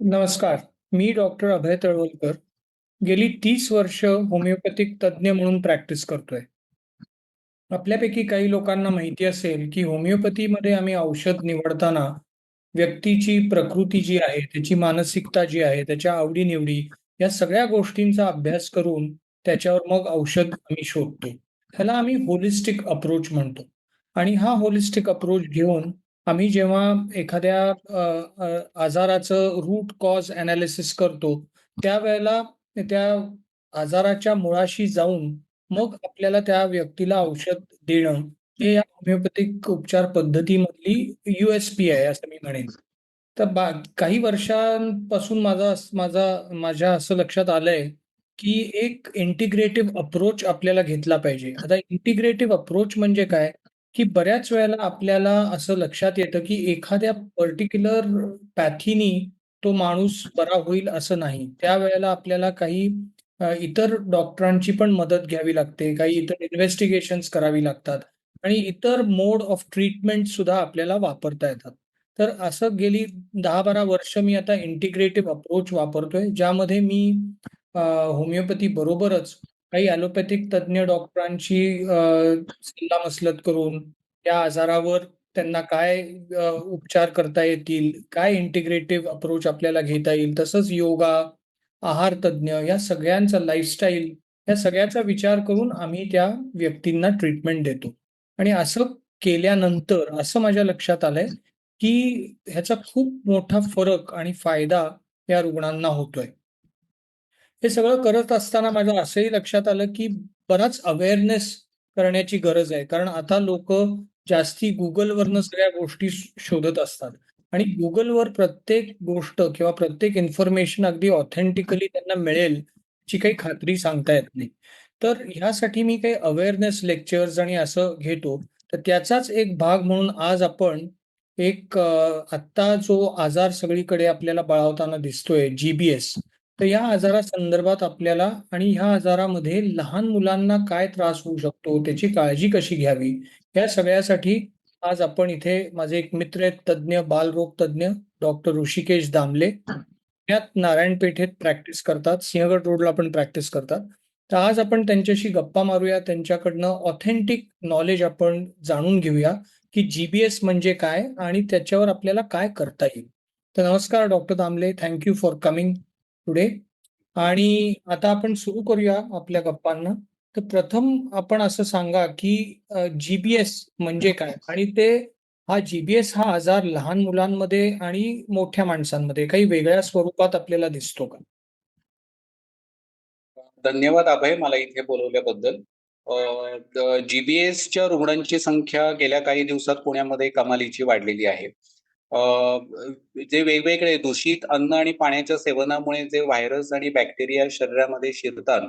नमस्कार. मी डॉक्टर अभय तळवलकर. गेली तीस वर्ष होमिओपॅथिक तज्ञ म्हणून प्रॅक्टिस करतोय. आपल्यापैकी काही लोकांना माहिती असेल, की होमिओपॅथीमध्ये आम्ही औषध निवडताना व्यक्तीची प्रकृती जी आहे, त्याची मानसिकता जी आहे, त्याच्या आवडीनिवडी या सगळ्या गोष्टींचा अभ्यास करून त्याच्यावर मग औषध आम्ही शोधतो. ह्याला आम्ही होलिस्टिक अप्रोच म्हणतो. आणि हा होलिस्टिक अप्रोच घेऊन आम्ही जेव्हा एखाद्या अ, अ, आजाराचं रूट कॉज एनालिसिस करतो, त्यावेळेला त्या आजाराच्या मुळाशी जाऊन मग आपल्याला त्या व्यक्तीला औषध देणं, हे या होमिओपॅथिक उपचार पद्धतीमधली यू-एस-पी आहे असं मी म्हणेन. तर बा काही वर्षांपासून माझा माझा माझ्या असं लक्षात आलंय, की एक इंटिग्रेटिव्ह अप्रोच आपल्याला घेतला पाहिजे. आता इंटिग्रेटिव्ह अप्रोच म्हणजे काय? की बऱ्याच वेळेला आपल्याला असं लक्षात येतं, की एखाद्या पर्टिक्युलर पॅथीनी तो माणूस बरा होईल असं नाही. त्यावेळेला आपल्याला काही अ, इतर डॉक्टरांची पण मदत घ्यावी लागते. काही इतर इन्व्हेस्टिगेशन्स करावी लागतात आणि इतर मोड ऑफ ट्रीटमेंट सुद्धा आपल्याला वापरता येतात. तर असं गेली 10-12 वर्ष मी आता इंटिग्रेटिव्ह अप्रोच वापरतोय, ज्यामध्ये मी अ, होमिओपॅथी बरोबरच काही ॲलोपॅथिक तज्ञ डॉक्टरांची सल्ला मसलत करून या आजारावर त्यांना काय उपचार करता येतील, काय इंटिग्रेटिव्ह अप्रोच आपल्याला घेता येईल, तसंच योगा, आहार तज्ञ या सगळ्यांचा लाईफस्टाईल या सगळ्याचा विचार करून आम्ही त्या व्यक्तींना ट्रीटमेंट देतो. आणि असं केल्यानंतर असं माझ्या लक्षात आलंय, की ह्याचा खूप मोठा फरक आणि फायदा या रुग्णांना होतोय. हे सगळं करत असताना माझ्या असंही लक्षात आलं, की बराच अवेअरनेस करण्याची गरज आहे. कारण आता लोक जास्ती गुगलवरनं सगळ्या गोष्टी शोधत असतात आणि गुगलवर प्रत्येक गोष्ट किंवा प्रत्येक इन्फॉर्मेशन अगदी ऑथेंटिकली त्यांना मिळेल, ची काही खात्री सांगता येत नाही. तर ह्यासाठी मी काही अवेअरनेस लेक्चर्स आणि असं घेतो. तर त्याचाच एक भाग म्हणून आज आपण एक आत्ता जो आजार सगळीकडे आपल्याला बळावताना दिसतोय जी-बी-एस. तर या आजारासंदर्भात आपल्याला आणि ह्या आजारामध्ये लहान मुलांना काय त्रास होऊ शकतो, त्याची काळजी कशी घ्यावी, या सगळ्यासाठी आज आपण इथे माझे एक मित्र आहेत तज्ञ, बालरोग तज्ञ डॉक्टर ऋषिकेश दामले. पुण्यात नारायण पेठेत प्रॅक्टिस करतात. सिंहगड रोडला पण प्रॅक्टिस करतात. तर आज आपण त्यांच्याशी गप्पा मारूया. त्यांच्याकडनं ऑथेंटिक नॉलेज आपण जाणून घेऊया, की जी-बी-एस म्हणजे काय आणि त्याच्यावर आपल्याला काय करता येईल. तर नमस्कार doctor Damle. Thank you for coming today. आणि आता आपण सुरू करूया आपल्या गप्पांना. तर प्रथम आपण असं सांगा, की जीबीएस म्हणजे काय? आणि ते हा जीबीएस हा आजार लहान मुलांमध्ये आणि मोठ्या माणसांमध्ये काही वेगळ्या स्वरूपात आपल्याला दिसतो का? धन्यवाद अभय मला इथे बोलवल्याबद्दल. जीबीएसच्या रुग्णांची संख्या गेल्या काही दिवसात पुण्यामध्ये कमालीची वाढलेली आहे. अ, जे वेगवेगळे दूषित अन्न आणि पाण्याच्या सेवनामुळे जे व्हायरस आणि बॅक्टेरिया शरीरामध्ये शिरतात,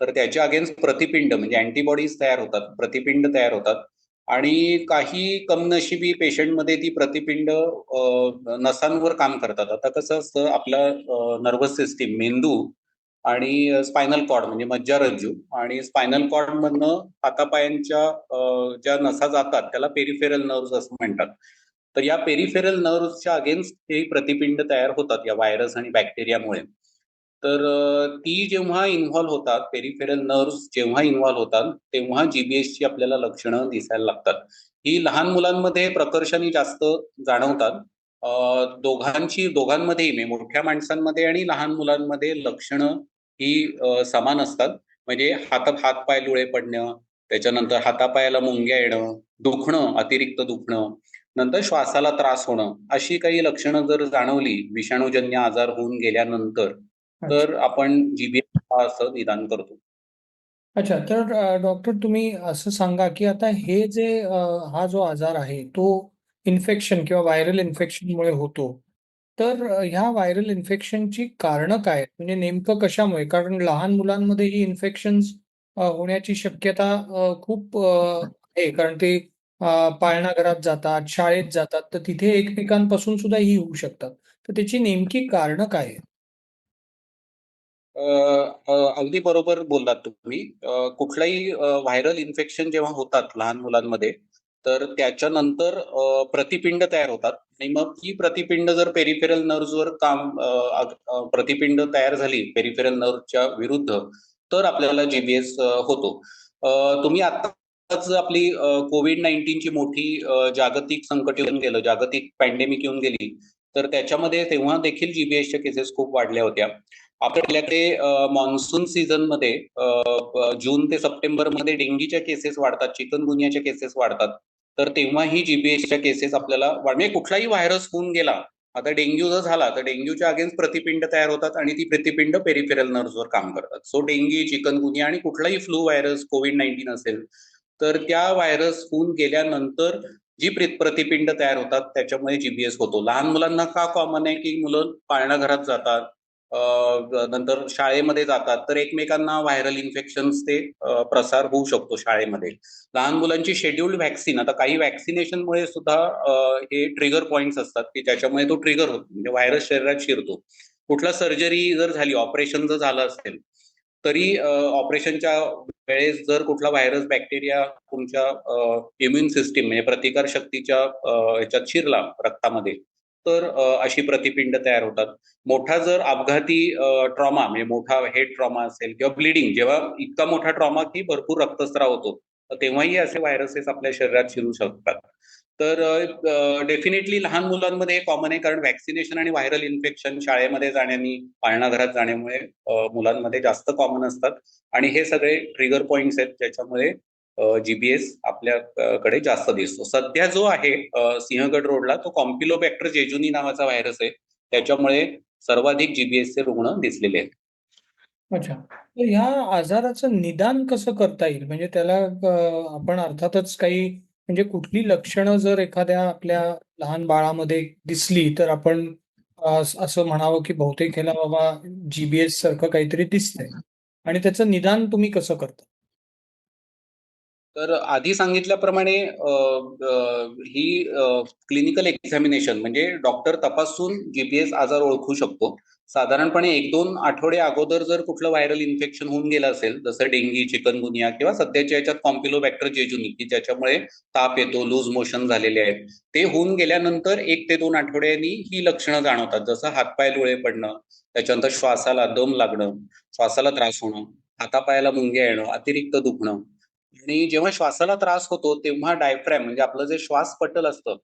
तर त्याच्या अगेन्स्ट प्रतिपिंड म्हणजे अँटीबॉडीज तयार होतात, प्रतिपिंड तयार होतात आणि काही कमनशिबी पेशंटमध्ये ती प्रतिपिंड नसांवर काम करतात. आता कसं असतं आपला नर्वस सिस्टीम मेंदू आणि स्पायनल कॉर्ड म्हणजे मज्जारज्जू आणि स्पायनल कॉर्डमधनं हातापायांच्या ज्या नसा जातात त्याला पेरिफेरल नर्व्स असं म्हणतात. तर या पेरिफेरल नर्व्हजच्या अगेन्स्ट हे प्रतिपिंड तयार होतात या व्हायरस आणि बॅक्टेरियामुळे. तर ती जेव्हा इन्व्हॉल्व्ह होतात, पेरिफेरल नर्व्हज जेव्हा इन्व्हॉल्व्ह होतात, तेव्हा जीबीएसची आपल्याला लक्षणं दिसायला लागतात. ही लहान मुलांमध्ये प्रकर्षाने जास्त जाणवतात. दोघांची दोघांमध्येही म्हणजे मोठ्या माणसांमध्ये आणि लहान मुलांमध्ये लक्षणं ही समान असतात. म्हणजे हातात हात-पाय लुळे पडणं, त्याच्यानंतर हातापायाला मुंग्या येणं, दुखणं, अतिरिक्त दुखणं, नंतर श्वासाला त्रास होणं, अशी काही लक्षणं जर जाणवली विषाणूजन्य आजार होऊन गेल्यानंतर. तर आपण जी-बी-एस हा असं निदान करतो. अच्छा. तर डॉक्टर तुम्ही असं सांगा, की आता हे जे हा जो आजार आहे, तो इन्फेक्शन किंवा व्हायरल इन्फेक्शनमुळे होतो. तर ह्या व्हायरल इन्फेक्शनची कारणं काय? म्हणजे नेमकं कशामुळे? कारण लहान मुलांमध्ये ही इन्फेक्शन्स अ, होण्याची शक्यता खूप आहे. कारण ते अ, पाळणाघरात जातात, शाळेत जातात, तर तिथे एकमेकांपासून सुद्धा ही होऊ शकतात. तर त्याची नेमकी कारणं काय आहेत? अ, अ, अगदी बरोबर बोललात तुम्ही. अ, अ, व्हायरल इन्फेक्शन जेव्हा होतात लहान मुलांमध्ये, तर त्याच्यानंतर अ, प्रतिपिंड तयार होतात आणि मग ही प्रतिपिंड जर पेरिफेरल नर्व्हवर काम अ, अग- अ, प्रतिपिंड तयार झाली पेरिफेरल नर्व्हच्या विरुद्ध तर आपल्याला जीबीएस होतो अ, तुम्ही आता आपली कोविड नाईन्टीनची मोठी जागतिक संकट येऊन गेलं जागतिक पॅन्डेमिक येऊन गेली तर त्याच्यामध्ये तेव्हा देखील जीबीएसच्या केसेस खूप वाढल्या होत्या. आपल्याकडे मान्सून सीझनमध्ये जून ते सप्टेंबरमध्ये डेंगीच्या केसेस वाढतात चिकनगुनियाच्या केसेस वाढतात तर तेव्हाही जीबीएसच्या केसेस आपल्याला म्हणजे कुठलाही व्हायरस होऊन गेला आता डेंग्यू जर झाला तर डेंग्यूच्या अगेन्स्ट प्रतिपिंड तयार होतात आणि ती प्रतिपिंड पेरिफेरल नर्व्हवर काम करतात. सो डेंगी चिकनगुनिया आणि कुठलाही फ्लू व्हायरस कोविड नाईन्टीन असेल तर त्या व्हायरस होऊन गेल्यानंतर जी प्रतिपिंड तयार होतात त्याच्यामुळे जीबीएस होतो. लहान मुलांना का कॉमन आहे की मुलं पाळणाघरात जातात नंतर शाळेमध्ये जातात तर एकमेकांना व्हायरल इन्फेक्शन ते प्रसार होऊ शकतो शाळेमध्ये. लहान मुलांची शेड्युल्ड व्हॅक्सिन आता काही व्हॅक्सिनेशनमुळे सुद्धा हे ट्रिगर पॉइंट्स असतात की ज्याच्यामुळे तो ट्रिगर होतो म्हणजे व्हायरस शरीरात शिरतो. कुठला सर्जरी जर झाली ऑपरेशन जर झालं असेल तरी ऑपरेशनच्या वेळेस जर कुठला व्हायरस बॅक्टेरिया तुमच्या इम्युन सिस्टीम म्हणजे प्रतिकार शक्तीच्या ह्याच्यात शिरला रक्तामध्ये तर अशी प्रतिपिंड तयार होतात. मोठा जर अपघाती ट्रॉमा म्हणजे मोठा हेड ट्रॉमा असेल किंवा ब्लिडिंग जेव्हा इतका मोठा ट्रॉमा की भरपूर रक्तस्राव होतो तेव्हाही असे व्हायरसेस आपल्या शरीरात शिरू शकतात. तर डेफिनेटली लहान मुलांमध्ये कॉमन आहे. कारण व्हॅक्सिनेशन आणि व्हायरल इन्फेक्शन शाळेमध्ये जाण्यानी पाळणाघरात जाण्यामुळे मुलांमध्ये जास्त कॉमन असतात. आणि हे सगळे ट्रिगर पॉइंट्स आहेत ज्याच्यामुळे जीबीएस आपल्याकडे जास्त दिसतो. सध्या जो आहे सिंहगड रोडला तो कॉम्पिलोबॅक्टर जेजुनी नावाचा व्हायरस आहे. त्याच्यामुळे सर्वाधिक जीबीएसचे रुग्ण दिसलेले आहेत. अच्छा. तर ह्या आजाराचं निदान कसं करता येईल? म्हणजे त्याला आपण अर्थातच काही म्हणजे कुठली लक्षणं जर एखाद्या आपल्या लहान बाळामध्ये दिसली, तर आपण अ, असं म्हणावं की बहुतेक ह्याला बाबा जी-बी-एस सारखं काहीतरी दिसतंय आणि त्याचं निदान तुम्ही कसं करता? तर आधी सांगितल्याप्रमाणे अ, अ, ही क्लिनिकल एक्झामिनेशन म्हणजे डॉक्टर तपासून जीपीएस आजार ओळखू शकतो साधारणपणे एक दोन आठवडे अगोदर जर कुठलं व्हायरल इन्फेक्शन होऊन गेलं असेल जसं डेंगी चिकनगुनिया किंवा सध्याच्या याच्यात कॉम्पिलोबॅक्टर जेजुनी की ज्याच्यामुळे ताप येतो लूज मोशन झालेले आहेत ते होऊन गेल्यानंतर एक ते दोन आठवड्यांनी ही लक्षणं जाणवतात. जसं हातपाय लुळे पडणं त्याच्यानंतर श्वासाला दम लागणं श्वासाला त्रास होणं हातापायाला मुंग्या येणं अतिरिक्त दुखणं. आणि जेव्हा श्वासाला त्रास होतो तेव्हा डायफ्रॅम म्हणजे आपलं जे श्वास पटल असतं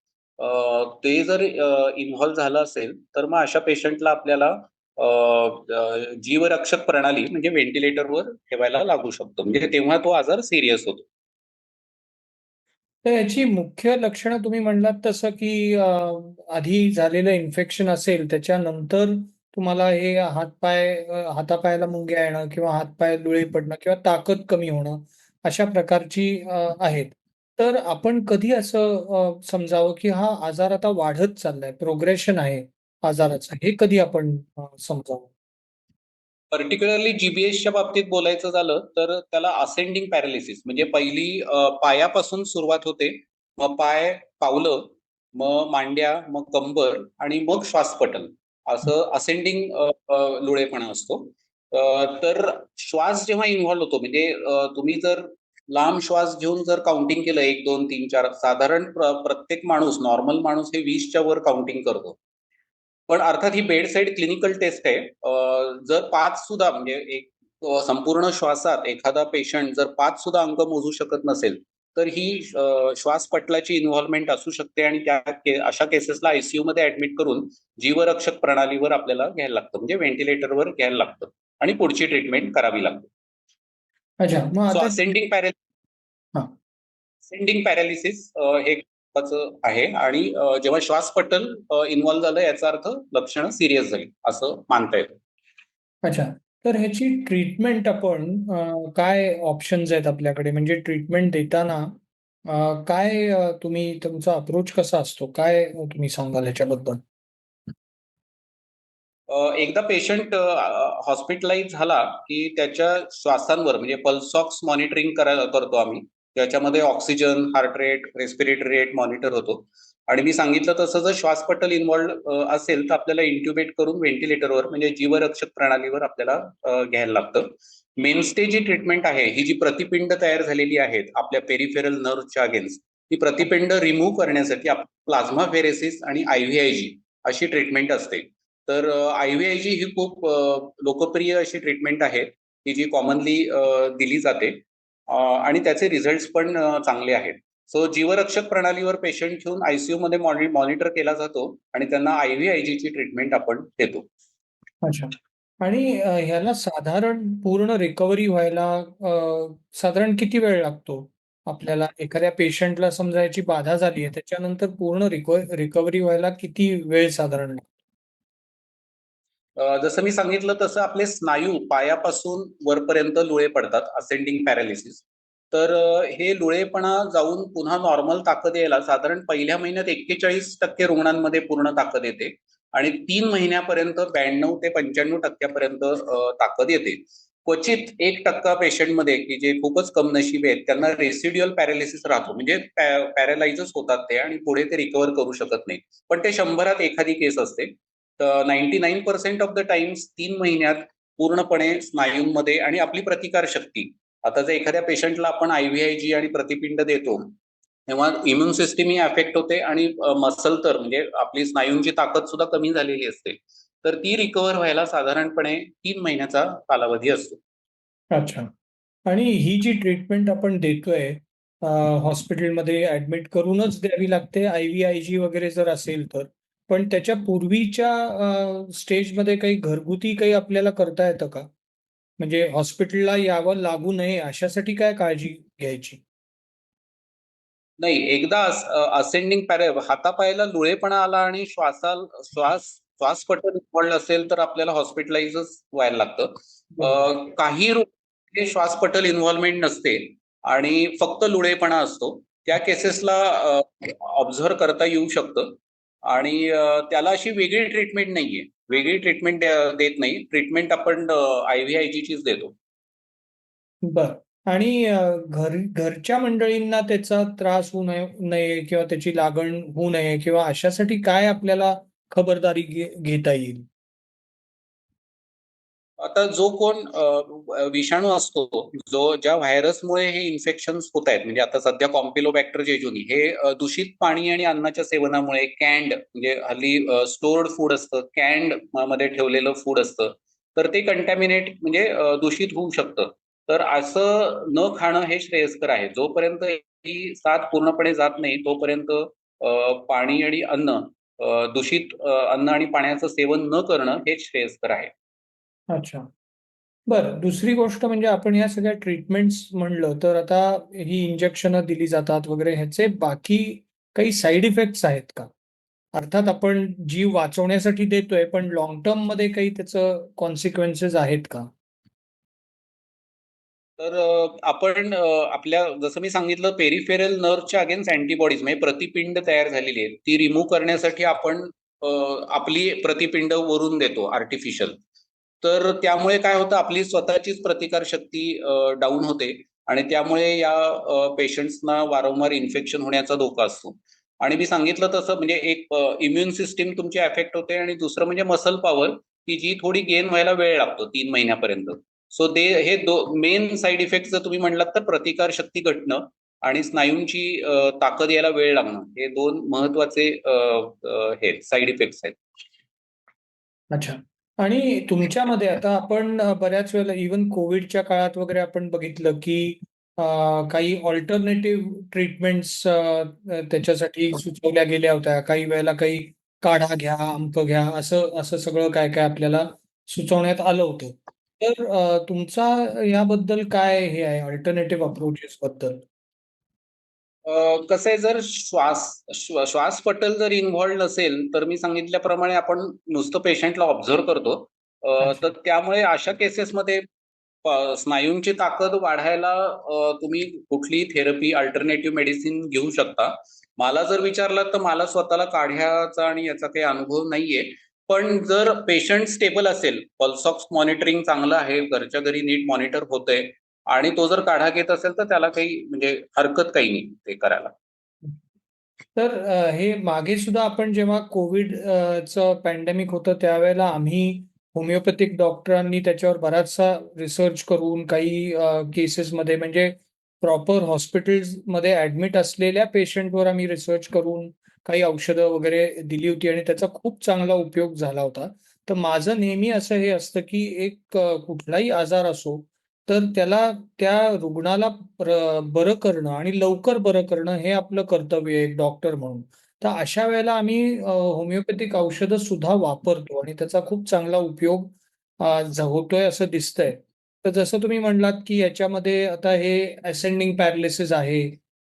ते जर इन्व्हॉल्व्ह झालं असेल तर मग अशा पेशंटला आपल्याला जीवरक्षक प्रणाली म्हणजे व्हेंटिलेटरवर ठेवायला लागू शकतो. म्हणजे तेव्हा तो आजार सिरियस होतो. तर याची मुख्य लक्षणं तुम्ही म्हणलात तसं की आधी झालेलं इन्फेक्शन असेल त्याच्यानंतर तुम्हाला हे हातपाय हातापायाला मुंग्या येणं किंवा हातपाय लुळे पडणं किंवा ताकद कमी होणं अशा प्रकारची आहेत. तर आपण कधी असं समजावं की हा आजार आता वाढत चाललाय, प्रोग्रेशन आहे? आजाराचं, हे कधी आपण समजावं? पर्टिक्युलरली जीबीएसच्या बाबतीत बोलायचं झालं तर त्याला असेंडिंग पॅरालिसिस म्हणजे पहिली पायापासून सुरुवात होते. मग पाय पावलं मग मांड्या मग कंबर आणि मग श्वासपटल. असं असेंडिंग लुळेपणा असतो. तर श्वास जेव्हा इन्व्हॉल्व्ह होतो म्हणजे तुम्ही जर लांब श्वास घेऊन जर काउंटिंग केलं एक दोन तीन चार साधारण प्रत्येक माणूस नॉर्मल माणूस हे वीसच्या वर काउंटिंग करतो. पण अर्थात ही बेड साईड क्लिनिकल टेस्ट आहे. जर पाच सुद्धा म्हणजे एक संपूर्ण श्वासात एखादा पेशंट जर पाच सुद्धा अंक मोजू शकत नसेल तर ही अ, श्वासपटलाची इन्व्हॉल्वमेंट असू शकते आणि त्या के- अशा केसेसला आयसीयू मध्ये ऍडमिट करून जीवरक्षक प्रणालीवर आपल्याला घ्यायला लागतं. म्हणजे व्हेंटिलेटरवर घ्यायला लागतं आणि पुढची ट्रीटमेंट करावी लागते. असेंडिंग पॅरालिसिस हां. आहे आणि जेव्हा श्वासपटल इन्व्हॉल्व झालं याचा अर्थ लक्षणं सिरियस झाली असं मानता येतं अच्छा. तर ह्याची ट्रीटमेंट आपण काय ऑप्शन्स आहेत आपल्याकडे? म्हणजे ट्रीटमेंट देताना काय तुम्ही तुमचा अप्रोच कसा असतो? काय तुम्ही सांगाल ह्याच्याबद्दल? एकदा पेशंट हॉस्पिटलाइज झाला की त्याच्या श्वासांवर म्हणजे पल्स ऑक्स मॉनिटरिंग करायला करतो आम्ही त्याच्यामध्ये oxygen heart rate respiratory rate monitor होतो. आणि मी सांगितलं तसं जर श्वासपटल इन्व्हॉल्व असेल तर आपल्याला इंट्युबेट करून व्हेंटिलेटरवर म्हणजे जीवरक्षक प्रणालीवर आपल्याला घ्यायला लागतं. मेनस्टे जी ट्रीटमेंट आहे ही जी प्रतिपिंड तयार झालेली आहेत आपल्या पेरिफेरल नर्वच्या अगेन्स्ट ती प्रतिपिंड रिमूव्ह करण्यासाठी प्लाझ्मा फेरेसिस आणि आयव्हीआयजी अशी ट्रीटमेंट असते. तर आयव्हीआयजी ही खूप लोकप्रिय अशी ट्रीटमेंट आहे की जी कॉमनली दिली जाते. आणि त्याचे रिझल्ट पण चांगले आहेत सो जीवरक्षक प्रणालीवर पेशंट घेऊन आयसीयू मध्ये मॉनिटर केला जातो आणि त्यांना आयव्हीआयजी ची ट्रीटमेंट आपण देतो अच्छा. आणि ह्याला साधारण पूर्ण रिकव्हरी व्हायला साधारण किती वेळ लागतो? आपल्याला एखाद्या पेशंटला समजायची बाधा झाली आहे, त्याच्यानंतर पूर्ण रिकव्हरी व्हायला किती वेळ साधारण लागतो? जसं मी सांगितलं तसं आपले स्नायू पायापासून वरपर्यंत लुळे पडतात असेंडिंग पॅरालिसिस तर हे लुळेपणा जाऊन पुन्हा नॉर्मल ताकद यायला साधारण पहिल्या महिन्यात एक्केचाळीस टक्के रुग्णांमध्ये पूर्ण ताकद येते आणि तीन महिन्यापर्यंत ब्याण्णव ते पंच्याण्णव टक्क्यापर्यंत ताकद येते. क्वचित एक टक्का पेशंटमध्ये की जे खूपच कम नशीब आहेत त्यांना रेसिड्युअल पॅरालिसिस राहतो. म्हणजे पॅरालाइजच होतात ते आणि पुढे ते रिकव्हर करू शकत नाही पण ते शंभरात एखादी केस असते. Ninety nine percent of the times तीन महिन्यात पूर्णपणे स्नायूंमध्ये आणि आपली प्रतिकार शक्ती आता जर एखाद्या पेशंटला आपण आयव्हीआयजी आणि प्रतिपिंड देतो तेव्हा इम्युन सिस्टीम ही अफेक्ट होते आणि मसल तर म्हणजे आपली स्नायूंची ताकद सुद्धा कमी झालेली असते तर ती रिकव्हर व्हायला साधारणपणे तीन महिन्याचा कालावधी असतो अच्छा. आणि ही जी ट्रीटमेंट आपण देतोय हॉस्पिटलमध्ये ऍडमिट करूनच द्यावी लागते आय-व्ही-आय-जी वगैरे जर असेल तर. पण त्याच्या पूर्वीच्या स्टेजमध्ये काही घरगुती काही आपल्याला करता येतं का? म्हणजे हॉस्पिटलला यावं लागू नये अशासाठी काय काळजी घ्यायची? नाही एकदा असेंडिंग पॅरे हातापायाला लुळेपणा आला आणि श्वासाल श्वास श्वासपटल इन्व्हॉल्ड असेल तर आपल्याला हॉस्पिटलाइजच व्हायला लागतं काही रुग्ण हे श्वासपटल इन्व्हॉल्वमेंट नसते आणि फक्त लुळेपणा असतो त्या केसेसला ऑब्झर्व करता येऊ शकतं आणि त्याला अशी वेगळी ट्रीटमेंट नाहीये. वेगळी ट्रीटमेंट देत नाही. ट्रीटमेंट आपण आयव्हीआयजी चीच देतो. बर. आणि घर घरच्या मंडळींना त्याचा त्रास होऊ नये नये किंवा त्याची लागण होऊ नये किंवा अशासाठी काय आपल्याला खबरदारी घेता येईल? आता जो कोण विषाणू असतो जो ज्या व्हायरसमुळे हे इन्फेक्शन होत आहेत म्हणजे आता सध्या कॉम्पिलोबॅक्टर जेजुनी हे दूषित पाणी आणि अन्नाच्या सेवनामुळे कॅन्ड म्हणजे हल्ली स्टोर्ड फूड असतं कॅन्डमध्ये ठेवलेलं फूड असतं तर ते कंटॅमिनेट म्हणजे दूषित होऊ शकतं. तर असं न खाणं हे श्रेयस्कर आहे. जोपर्यंत ही साथ पूर्णपणे जात नाही तोपर्यंत पाणी आणि अन्न दूषित अन्न आणि पाण्याचं सेवन न करणं हे श्रेयस्कर आहे. अच्छा. बरं. दुसरी गोष्ट म्हणजे आपण या सगळ्या ट्रीटमेंट्स म्हणलं, तर आता ही इंजेक्शनं दिली जातात वगैरे ह्याचे बाकी काही साइड इफेक्ट्स आहेत का? अर्थात आपण जीव वाचवण्यासाठी देतोय, पण लाँग टर्ममध्ये काही त्याचं कॉन्सिक्वेन्सेस आहेत का? तर अ, आपण अ, आपल्या जसं मी सांगितलं पेरिफेरल नर्व्हच्या अगेन्स्ट अँटीबॉडीज म्हणजे प्रतिपिंड तयार झालेली आहेत. ती रिमूव्ह करण्यासाठी आपण अ, आपली प्रतिपिंड वरून देतो आर्टिफिशियल. तर त्यामुळे काय होतं आपली स्वतःचीच प्रतिकार शक्ती डाऊन होते आणि त्यामुळे या पेशंट्सना वारंवार इन्फेक्शन होण्याचा धोका असतो. आणि मी सांगितलं तसं म्हणजे एक इम्युन सिस्टीम तुमची अफेक्ट होते आणि दुसरं म्हणजे मसल पॉवर की जी थोडी गेन व्हायला वेळ लागतो तीन महिन्यापर्यंत. सो दे हे दो मेन साइड इफेक्ट जर तुम्ही म्हणलात तर प्रतिकार शक्ती घटणं आणि स्नायूंची ताकद यायला वेळ लागणं हे दोन महत्त्वाचे हे साइड इफेक्ट्स आहेत. अच्छा. आणि तुमच्यामध्ये आता आपण बऱ्याच वेळेला इव्हन कोविडच्या काळात वगैरे आपण बघितलं, की अ, काही ऑल्टरनेटिव्ह ट्रीटमेंट्स त्याच्यासाठी सुचवल्या गेल्या होत्या. काही वेळेला काही काढा घ्या, अमकं घ्या, असं असं सगळं काय-काय आपल्याला सुचवण्यात आलं होतं. तर अ, तुमचा याबद्दल काय हे आहे अल्टरनेटिव्ह अप्रोचेस बद्दल? अ, कसं आहे जर श्वास श्व श्वासपटल जर इन्व्हॉल्व्ड नसेल, तर मी सांगितल्याप्रमाणे आपण नुसतं पेशंटला ऑब्झर्व्ह करतो. तर त्यामुळे अशा केसेसमध्ये स्नायूंची ताकद वाढायला तुम्ही कुठलीही थेरपी, अल्टरनेटिव्ह मेडिसिन घेऊ शकता. मला जर विचारलात तर मला स्वतःला काढ्याचा आणि याचा काही अनुभव नाहीये. पण जर पेशंट स्टेबल असेल, पल्स ऑक्स मॉनिटरिंग चांगलं आहे, घरच्या घरी नीट मॉनिटर होतंय आणि तो जर काढा घेत असेल, तर त्याला काही म्हणजे हरकत काही नाही ते करायला. तर हे मागे सुद्धा आपण जेव्हा कोविड च पॅन्डेमिक होतं त्यावेळेला आम्ही होमिओपॅथिक डॉक्टरांनी त्याच्यावर बराचसा रिसर्च करून काही केसेसमध्ये म्हणजे प्रॉपर हॉस्पिटल्समध्ये ऍडमिट असलेल्या पेशंटवर आम्ही रिसर्च करून काही औषधं वगैरे दिली होती आणि त्याचा खूप चांगला उपयोग झाला होता. तर माझं नेहमी असं हे असतं, की एक कुठलाही आजार असो, तर त्याला त्या रुग्णाला बरं करणं आणि लवकर बरं करणं हे आपलं कर्तव्य आहे एक डॉक्टर म्हणून. तर अशा वेळेला आम्ही होमिओपॅथिक औषधं सुद्धा वापरतो आणि त्याचा खूप चांगला उपयोग होतोय असं दिसतंय. तर जसं तुम्ही म्हणलात, की याच्यामध्ये आता हे असेंडिंग पॅरालिसिस आहे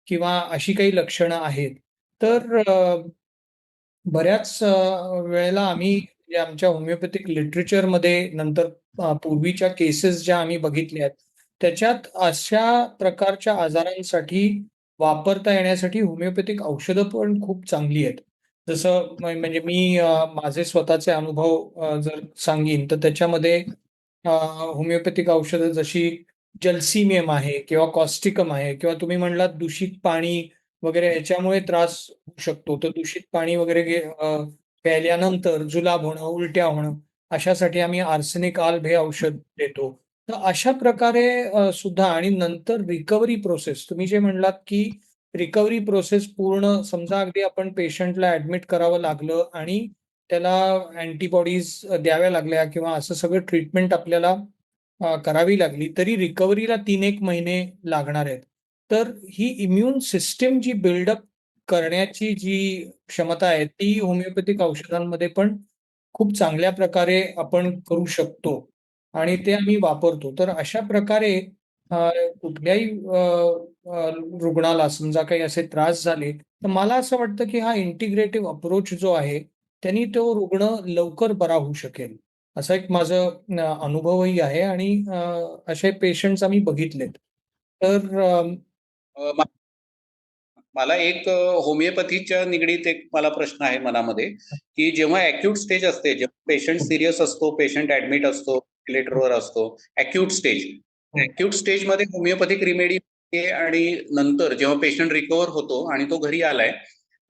किंवा अशी काही लक्षणं आहेत. तर बऱ्याच वेळेला आम्ही म्हणजे आमच्या होमिओपॅथिक लिटरेचरमध्ये नंतर पूर्वीच्या केसेस ज्या आम्ही बघितल्या आहेत, त्याच्यात अशा प्रकारच्या आजारांसाठी वापरता येण्यासाठी होमिओपॅथिक औषधं पण खूप चांगली आहेत. जसं म्हणजे मी माझे स्वतःचे अनुभव जर सांगीन तर त्याच्यामध्ये होमिओपॅथिक औषधं जशी जलसिमियम आहे किंवा कॉस्टिकम आहे किंवा तुम्ही म्हणलात दूषित पाणी वगैरे याच्यामुळे त्रास होऊ शकतो. तर दूषित पाणी वगैरे प्यायल्यानंतर जुलाब होणं, उलट्या होणं अशासाठी आम्ही आर्सेनिक आल्ब हे औषध देतो. तर अशा प्रकारे सुद्धा आणि नंतर रिकव्हरी प्रोसेस तुम्ही जे म्हणलात, की रिकव्हरी प्रोसेस पूर्ण समजा अगदी आपण पेशंटला ऍडमिट करावं लागलं आणि त्याला अँटीबॉडीज द्याव्या लागल्या किंवा असं सगळं ट्रीटमेंट आपल्याला करावी लागली, तरी रिकव्हरीला 3-1 महिने लागणार आहेत. तर ही इम्यून सिस्टीम जी बिल्डअप करण्याची जी क्षमता आहे, ती होमिओपॅथिक औषधांमध्ये पण खूप चांगल्या प्रकारे आपण करू शकतो आणि ते आम्ही वापरतो. तर अशा प्रकारे कुठल्याही रुग्णाला समजा काही असे त्रास झाले, तर मला असं वाटतं, की हा इंटिग्रेटिव्ह अप्रोच जो आहे, त्यांनी तो रुग्ण लवकर बरा होऊ शकेल. असा एक माझं अनुभवही आहे आणि असे पेशंट्स आम्ही बघितलेत. तर मला एक होमिओपॅथीच्या निगडीत एक मला प्रश्न आहे मनामध्ये, की जेव्हा ॲक्यूट स्टेज असते, जेव्हा पेशंट सीरियस असतो, पेशंट ॲडमिट असतो, व्हेंटिलेटरवर असतो, ॲक्यूट स्टेज. ॲक्यूट स्टेजमध्ये होमिओपॅथिक रिमेडी आणि नंतर जेव्हा पेशंट रिकव्हर होतो आणि तो घरी आलाय,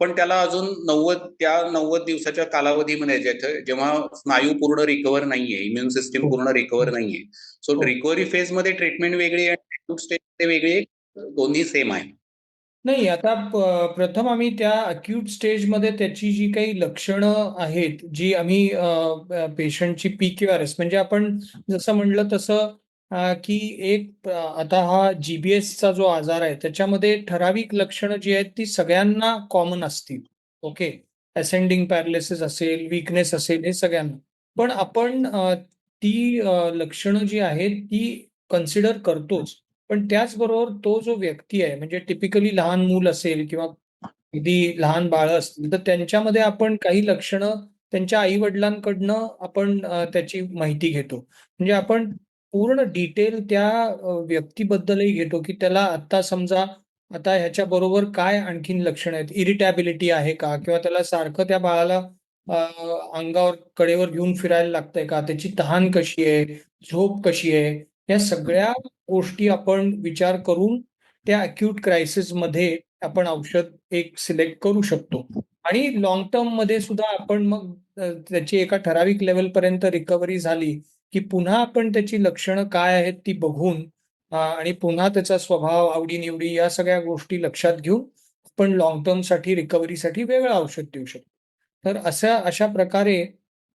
पण त्याला अजून 90 त्या 90 दिवसाच्या कालावधीमध्ये जेव्हा स्नायू पूर्ण रिकव्हर नाहीये, इम्यून सिस्टम हो. पूर्ण रिकव्हर नाहीये. सो. रिकव्हरी फेजमध्ये ट्रीटमेंट वेगळी आणि ॲक्यूट स्टेजमध्ये वेगळी, दोन्ही सेम आहे. नाही आता प प्रथम आम्ही त्या अक्यूट स्टेजमध्ये त्याची जी काही लक्षणं आहेत, जी आम्ही अ, पेशंटची पी-क्यू-आर-एस म्हणजे आपण जसं म्हणलं तसं अ, की एक आता हा जी-बी-एसचा जो आजार आहे, त्याच्यामध्ये ठराविक लक्षणं जी आहेत ती सगळ्यांना कॉमन असतील. ओके. असेंडिंग पॅरालिसिस असेल, वीकनेस असेल, हे सगळ्यांना. पण आपण अ, ती अ, लक्षणं जी आहेत ती कन्सिडर करतोच. पण त्याचबरोबर तो जो व्यक्ती आहे, म्हणजे टिपिकली लहान मूल असेल किंवा अगदी लहान बाळ असतील, तर त्यांच्यामध्ये आपण काही लक्षणं त्यांच्या आई-वडिलांकडनं आपण त्याची माहिती घेतो. म्हणजे आपण पूर्ण डिटेल त्या व्यक्तीबद्दलही घेतो, की त्याला आत्ता समजा आता ह्याच्या बरोबर काय आणखीन लक्षणं आहेत. इरिटॅबिलिटी आहे का? किंवा त्याला सारखं त्या बाळाला अंगावर कडेवर घेऊन फिरायला लागतंय का? त्याची तहान कशी आहे? झोप कशी आहे? या सगळ्या गोष्टी आपण विचार करून त्या अक्यूट क्रायसिसमध्ये आपण औषध एक सिलेक्ट करू शकतो. आणि लॉन्ग टर्ममध्ये सुद्धा आपण मग त्याची एका ठराविक लेव्हलपर्यंत रिकव्हरी झाली, की पुन्हा आपण त्याची लक्षणं काय आहेत ती बघून आणि पुन्हा त्याचा स्वभाव, आवडीनिवडी या सगळ्या गोष्टी लक्षात घेऊन आपण लॉंग टर्मसाठी रिकव्हरीसाठी वेगळं औषध देऊ शकतो. तर अशा अशा प्रकारे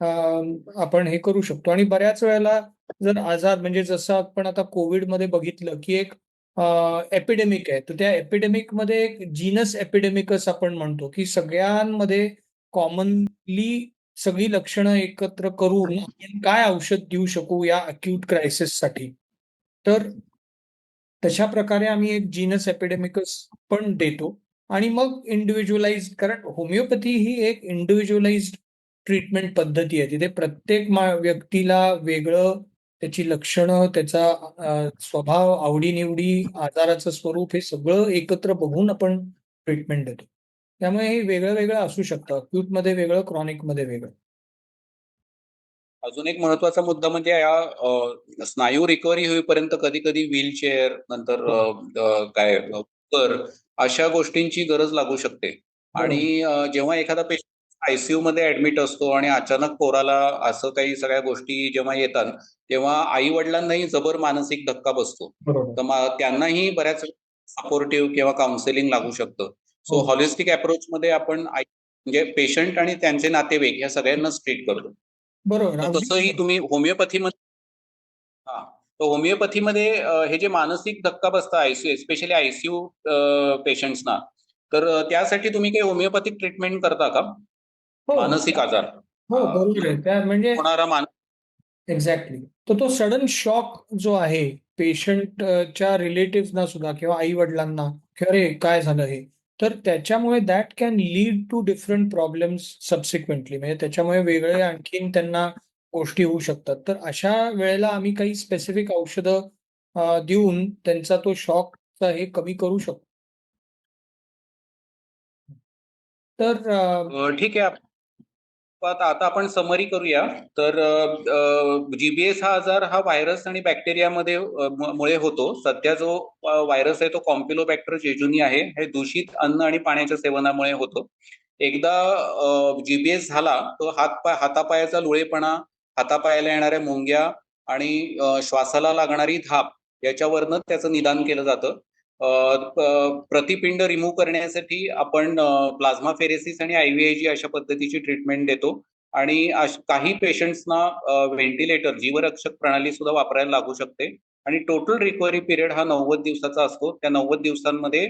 आपण हे करू शकतो आणि बऱ्याच वेळेला जर आजार म्हणजे जसं आपण आता कोविडमध्ये बघितलं, की एक एपिडेमिक आहे. तर त्या एपिडेमिकमध्ये एक जीनस एपिडेमिकस आपण म्हणतो, की सगळ्यांमध्ये कॉमनली सगळी लक्षणं एकत्र करून आपण काय औषध देऊ शकू या अक्यूट क्रायसिससाठी. तर तशा प्रकारे आम्ही एक जीनस एपिडेमिकस पण देतो आणि मग इंडिव्हिज्युअलाइज कारण होमिओपॅथी ही एक इंडिव्हिज्युअलाइज ट्रीटमेंट पद्धती आहे. तिथे प्रत्येक व्यक्तीला वेगळं त्याची लक्षणं, त्याचा अ, स्वभाव, आवडी-निवडी, आजाराचं स्वरूप हे सगळं एकत्र बघून आपण ट्रीटमेंट देतो. त्यामुळे हे वेगळं-वेगळं असू शकतं. अक्यूटमध्ये वेगळं, क्रॉनिकमध्ये वेगळं. अजून एक महत्त्वाचा मुद्दा म्हणजे या अ, स्नायू रिकव्हरी होईपर्यंत कधी-कधी व्हीलचेअर नंतर हो. अ, काय अ, अशा गोष्टींची गरज लागू शकते. आणि. अ, जेव्हा एखादा पेशंट आय-सी-यूमध्ये ॲडमिट असतो आणि अचानक पोराला असं काही सगळ्या गोष्टी जेव्हा येतात, तेव्हा आई-वडिलांनाही जबर मानसिक धक्का बसतो. तर त्यांनाही बऱ्याच सपोर्टिव्ह किंवा काउन्सिलिंग लागू शकतं सो. हॉलिस्टिक अप्रोच मध्ये आपण म्हणजे पेशंट आणि त्यांचे नातेवाईक या सगळ्यांनाच ट्रीट करतो बरोबर तसंही. तुम्ही होमिओपॅथीमध्ये हा तर होमिओपॅथीमध्ये हे जे मानसिक धक्का बसतं आयसीयू एस्पेशली आयसीयू पेशंट्सना तर त्यासाठी तुम्ही काही होमिओपॅथिक ट्रीटमेंट करता का मानसिक आजार. हो बरोबर आहे. त्या म्हणजे होणारा मान एक्झॅक्टली तर तो सडन शॉक जो आहे पेशंटच्या रिलेटिव्हना सुद्धा किंवा आई वडिलांना अरे काय झालं हे? तर त्याच्यामुळे that can lead to different problems subsequently म्हणजे त्याच्यामुळे वेगळे आणखीन त्यांना गोष्टी होऊ शकतात. तर अशा वेळेला आम्ही काही स्पेसिफिक औषधं देऊन त्यांचा तो शॉकचा हे कमी करू शकतो. तर ठीक आहे. आता आता आपण समरी करूया. तर जीबीएस हा आजार हा व्हायरस आणि बॅक्टेरियामध्ये मुळे होतो सध्या जो व्हायरस आहे तो कॉम्पिलोबॅक्टर जेजुनी आहे. हे दूषित अन्न आणि पाण्याच्या सेवनामुळे होतो. एकदा जीबीएस झाला तो हातपाय हातापायाचा लुळेपणा हातापायाला येणाऱ्या मुंग्या आणि श्वासाला लागणारी धाप याच्यावरनं त्याचं निदान केलं जातं. प्रतिपिंड रिमूव्ह करण्यासाठी आपण प्लाझ्मा फेरेसिस आणि आयव्हीआयजी अशा पद्धतीची ट्रीटमेंट देतो. आणि काही पेशंट्सना व्हेंटिलेटर जीवरक्षक प्रणाली सुद्धा वापरायला लागू शकते. आणि टोटल रिकव्हरी पिरियड हा नव्वद दिवसाचा असतो. त्या नव्वद दिवसांमध्ये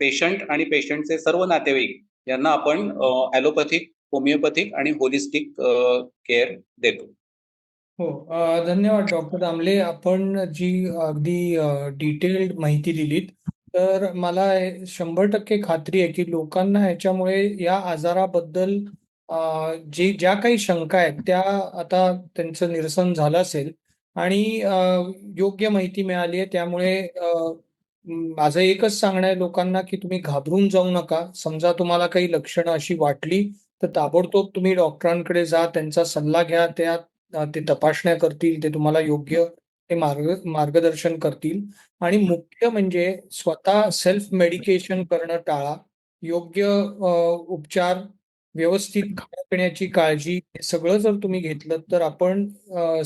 पेशंट आणि पेशंटचे सर्व नातेवाईक यांना आपण ॲलोपॅथिक होमिओपॅथिक आणि होलिस्टिक केअर देतो. हो अ, धन्यवाद डॉक्टर दामले. आपण जी अगदी डिटेल्ड माहिती दिलीत तर मला हे शंभर टक्के खात्री आहे की लोकांना ह्याच्यामुळे या आजाराबद्दल अ, जे ज्या काही शंका आहेत त्या आता त्यांचं निरसन झालं असेल आणि अ, योग्य माहिती मिळाली आहे. त्यामुळे अ, माझं एकच सांगणं आहे लोकांना की तुम्ही घाबरून जाऊ नका. समजा तुम्हाला काही लक्षणं अशी वाटली तर ताबडतोब तुम्ही डॉक्टरांकडे जा त्यांचा सल्ला घ्या त्या ते तपासण्या करतील, ते तुम्हाला योग्य ते मार्ग मार्गदर्शन करतील आणि मुख्य म्हणजे स्वतः सेल्फ मेडिकेशन करणं टाळा. योग्य उपचार, व्यवस्थित खाण्यापिण्याची काळजी हे सगळं जर तुम्ही घेतलं तर आपण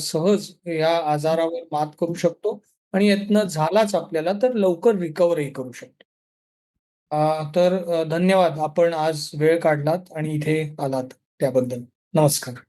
सहज या आजारावर मात करू शकतो आणि यातनं झालाच आपल्याला तर लवकर रिकव्हरही करू शकतो. तर धन्यवाद आपण आज वेळ काढलात आणि इथे आलात त्याबद्दल. नमस्कार.